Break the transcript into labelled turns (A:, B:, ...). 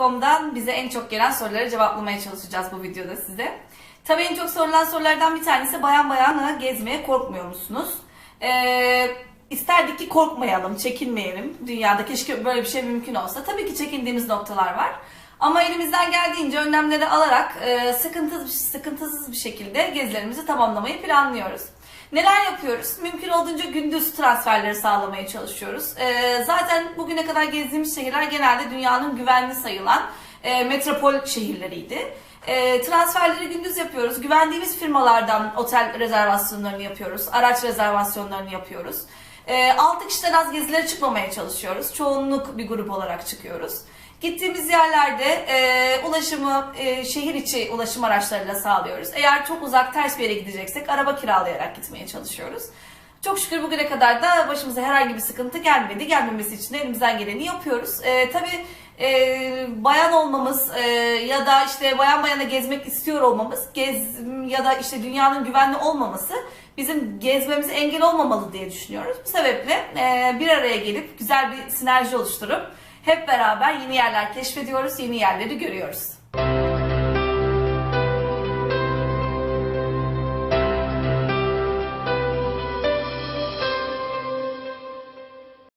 A: Sorular.com'dan bize en çok gelen soruları cevaplamaya çalışacağız bu videoda size. Tabii en çok sorulan sorulardan bir tanesi bayan bayana gezmeye korkmuyor musunuz? Ee, isterdik ki korkmayalım, çekinmeyelim. Dünyada keşke böyle bir şey mümkün olsa. Tabii ki çekindiğimiz noktalar var. Ama elimizden geldiğince önlemleri alarak e, sıkıntısız, sıkıntısız bir şekilde gezilerimizi tamamlamayı planlıyoruz. Neler yapıyoruz? Mümkün olduğunca gündüz transferleri sağlamaya çalışıyoruz. Ee, zaten bugüne kadar gezdiğimiz şehirler genelde dünyanın güvenli sayılan e, metropol şehirleriydi. E, transferleri gündüz yapıyoruz. Güvendiğimiz firmalardan otel rezervasyonlarını yapıyoruz. Araç rezervasyonlarını yapıyoruz. E, 6 kişiden az gezilere çıkmamaya çalışıyoruz. Çoğunluk bir grup olarak çıkıyoruz. Gittiğimiz yerlerde e, ulaşımı e, şehir içi ulaşım araçlarıyla sağlıyoruz. Eğer çok uzak ters bir yere gideceksek araba kiralayarak gitmeye çalışıyoruz. Çok şükür bugüne kadar da başımıza herhangi bir sıkıntı gelmedi. Gelmemesi için de elimizden geleni yapıyoruz. E, tabii e, bayan olmamız e, ya da işte bayan bayana gezmek istiyor olmamız, gez ya da işte dünyanın güvenli olmaması bizim gezmemize engel olmamalı diye düşünüyoruz. Bu sebeple e, bir araya gelip güzel bir sinerji oluşturup hep beraber yeni yerler keşfediyoruz, yeni yerleri görüyoruz.